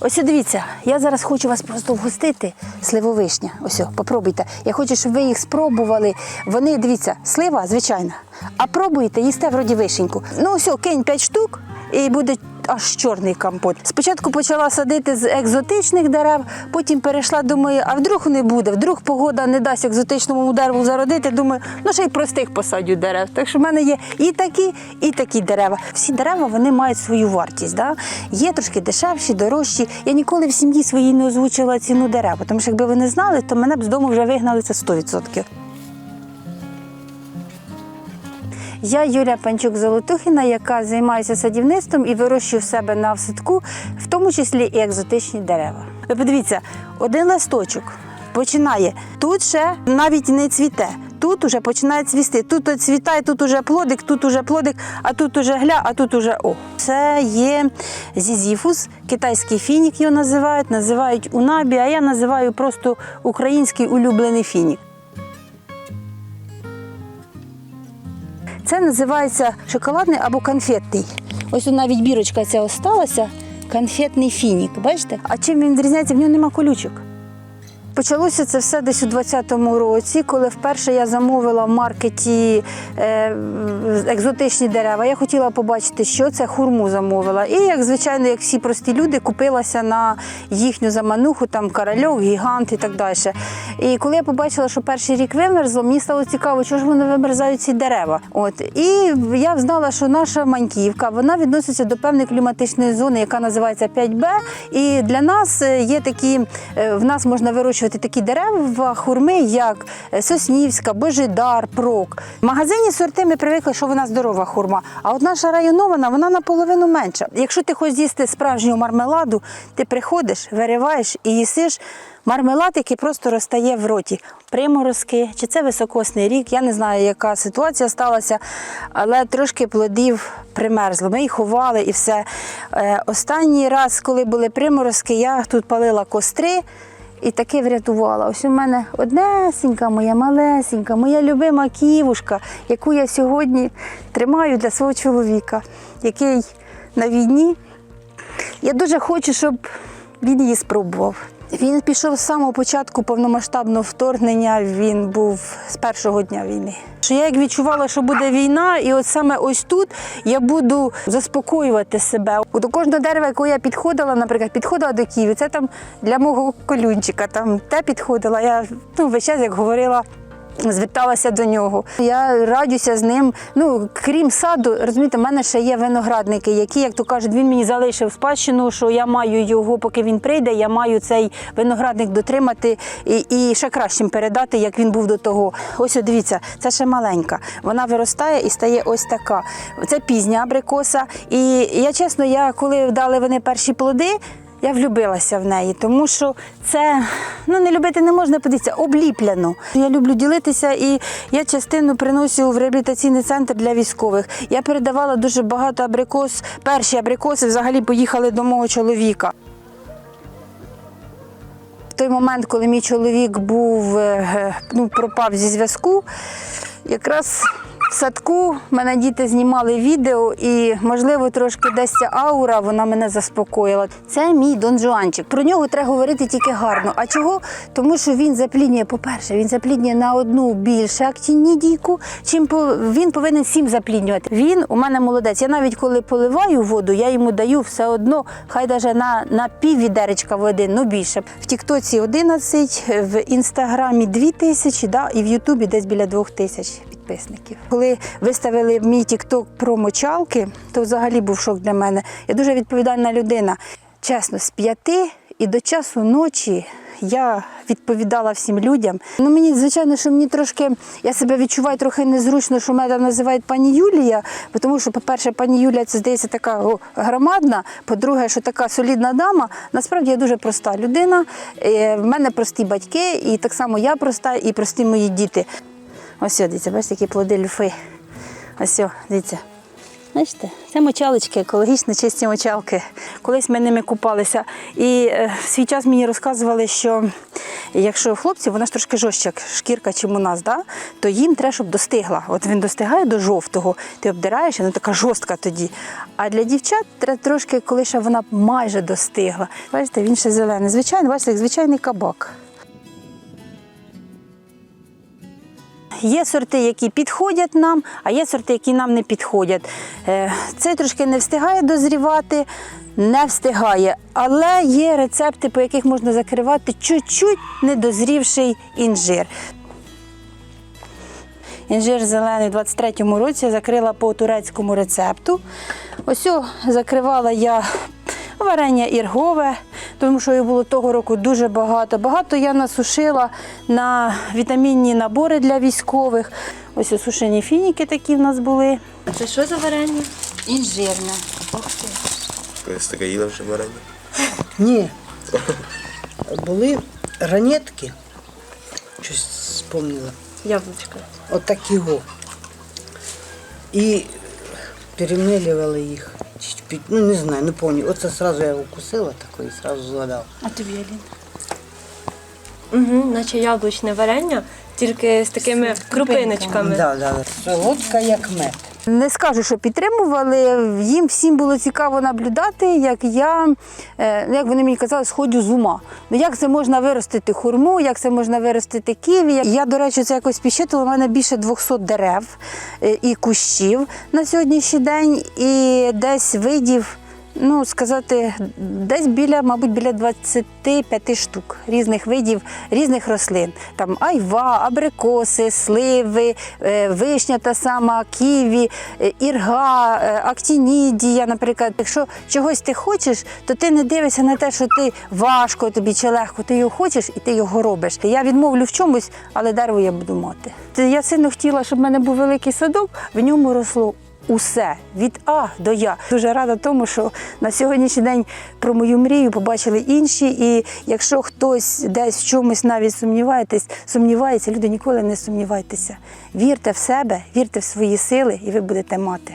Ось дивіться, я зараз хочу вас просто вгостити сливовишня. Ось, попробуйте. Я хочу, щоб ви їх спробували. Вони, дивіться, слива, звичайна. А пробуйте, їсте вроді вишеньку. Ну, ось, кинь 5 штук і буде аж чорний компот. Спочатку почала садити з екзотичних дерев, потім перейшла, думаю, а вдруг не буде, вдруг погода не дасть екзотичному дереву зародити. Думаю, ну ще й простих посадю дерев. Так що в мене є і такі, і такі дерева. Всі дерева вони мають свою вартість. Да? Є трошки дешевші, дорожчі. Я ніколи в сім'ї своїй не озвучила ціну дерев, тому що якби ви не знали, то мене б з дому вже вигнали це 100%. Я Юлія Панчук-Золотухіна, яка займається садівництвом і вирощую в себе на садку, в тому числі і екзотичні дерева. Ви подивіться, один листочок починає. Тут ще навіть не цвіте. Тут уже починає цвісти. Тут цвітає, тут уже плодик, тут уже плодик, а тут уже гля, а тут уже о. Це є зізіфус, китайський фінік його називають, називають унабі, а я називаю просто український улюблений фінік. Це називається шоколадний або конфетний. Ось навіть бірочка ця осталася. Конфетний фінік. Бачите? А чим він відрізняється? В нього нема колючок. Почалося це все десь у 20-му році, коли вперше я замовила в маркеті е, екзотичні дерева. Я хотіла побачити, що це хурму замовила. І, як звичайно, як всі прості люди, купилася на їхню замануху, там каральок, гігант і так далі. І коли я побачила, що перший рік вимерзло, мені стало цікаво, чого ж вони вимерзають ці дерева. От і я знала, що наша маньківка вона відноситься до певної кліматичної зони, яка називається 5Б. І для нас е, є такі, е, в нас можна вирощувати такі дерева, хурми, як е, Соснівська, Божидар, Прок. В магазині сорти ми привикли, що вона здорова хурма. А от наша районована, вона наполовину менша. Якщо ти хочеш з'їсти справжню мармеладу, ти приходиш, вириваєш і їсиш мармелад, який просто розтає в роті. Приморозки, чи це високосний рік, я не знаю, яка ситуація сталася, але трошки плодів примерзло. Ми їх ховали і все. Е, Останній раз, коли були приморозки, я тут палила костри. І таки врятувала. Ось у мене однесенька, моя малесенька, моя любима ківушка, яку я сьогодні тримаю для свого чоловіка, який на війні. Я дуже хочу, щоб він її спробував. Він пішов з самого початку повномасштабного вторгнення. Він був з першого дня війни. Що я як відчувала, що буде війна, і от саме ось тут я буду заспокоювати себе. До кожного дерева, яке я підходила, наприклад, підходила до Києва, це там для мого колюнчика, там те підходила. Я ну, весь час як говорила. Зверталася до нього. Я радюся з ним. Ну, крім саду, розумієте, в мене ще є виноградники, які, як то кажуть, він мені залишив спадщину, що я маю його, поки він прийде, я маю цей виноградник дотримати і, і ще кращим передати, як він був до того. Ось о, дивіться, це ще маленька. Вона виростає і стає ось така. Це пізня абрикоса. І я чесно, я коли дали вони перші плоди. Я влюбилася в неї, тому що це ну не любити не можна подивитися, обліпляно. Я люблю ділитися, і я частину приношу в реабілітаційний центр для військових. Я передавала дуже багато абрикос. Перші абрикоси взагалі поїхали до мого чоловіка. В той момент, коли мій чоловік був е, ну, пропав зі зв'язку, якраз в садку мене діти знімали відео, і, можливо, трошки десь ця аура вона мене заспокоїла. Це мій Дон Жуанчик. Про нього треба говорити тільки гарно. А чого? Тому що він запліднює, по-перше, він запліднює на одну більше актінідійку, чим він повинен сім запліднювати. Він у мене молодець. Я навіть коли поливаю воду, я йому даю все одно, хай навіть на, на пів відеречка води, ну більше. В Тіктоці 11, в інстаграмі 2 тисячі, да, і в Ютубі десь біля 2 тисяч підписників. Коли виставили мій тікток про мочалки, то взагалі був шок для мене. Я дуже відповідальна людина. Чесно, з п'яти і до часу ночі я відповідала всім людям. Ну мені звичайно, що мені трошки я себе відчуваю трохи незручно, що мене називають пані Юлія, тому що, по-перше, пані Юлія це здається така громадна. По-друге, що така солідна дама. Насправді я дуже проста людина. Е, В мене прості батьки, і так само я проста, і прості мої діти. Ось, дивіться, бачите, які плоди люфи. Ось, дивіться. Бачите, це мочалочки, екологічно чисті мочалки. Колись ми ними купалися. І е, в свій час мені розказували, що якщо у хлопців вона ж трошки жорстча шкірка, чим у нас, да? то їм треба, щоб достигла. От він достигає до жовтого, ти обдираєш, вона така жорстка тоді. А для дівчат треба трошки, коли ще вона майже достигла. Бачите, він ще зелений. Звичайно, бачите, як звичайний кабак. Є сорти, які підходять нам, а є сорти, які нам не підходять. Е, Цей трошки не встигає дозрівати, не встигає. Але є рецепти, по яких можна закривати чуть-чуть недозрівший інжир. Інжир зелений в 23-му році закрила по турецькому рецепту. Ось закривала я варення іргове, тому що його було того року дуже багато. Багато я насушила на вітамінні набори для військових. Ось осушені фініки такі в нас були. А це що за варення? Інжирне. Колись таке їла вже варення. Ні. Були ранетки. Щось спомнила. Яблучко. Отакі го. І перемелювали їх. Ну, не знаю, не пам'ятаю. Оце одразу я укусила таке і одразу згадав. А тобі Алін? Угу, наче яблучне варення, тільки з такими крупиночками. Да, да. Солодка, як мед. Не скажу, що підтримували. Їм всім було цікаво наблюдати, як я, е, ну, як вони мені казали, сходю з ума. Ну як це можна виростити хурму, як це можна виростити ківі. Я, до речі, це якось підсчитувала, у мене більше 200 дерев е, і кущів на сьогоднішній день, і десь видів. Ну, сказати, десь біля, мабуть, біля 25 штук різних видів, різних рослин. Там айва, абрикоси, сливи, е, вишня та сама, ківі, е, ірга, е, актінідія, наприклад. Якщо чогось ти хочеш, то ти не дивишся на те, що ти важко тобі чи легко, ти його хочеш і ти його робиш. Я відмовлю в чомусь, але дерево я буду мати. Я сильно хотіла, щоб в мене був великий садок, в ньому росло усе від А до Я. Дуже рада тому, що на сьогоднішній день про мою мрію побачили інші. І якщо хтось десь в чомусь навіть сумніваєтесь, сумнівається, люди ніколи не сумнівайтеся. Вірте в себе, вірте в свої сили, і ви будете мати.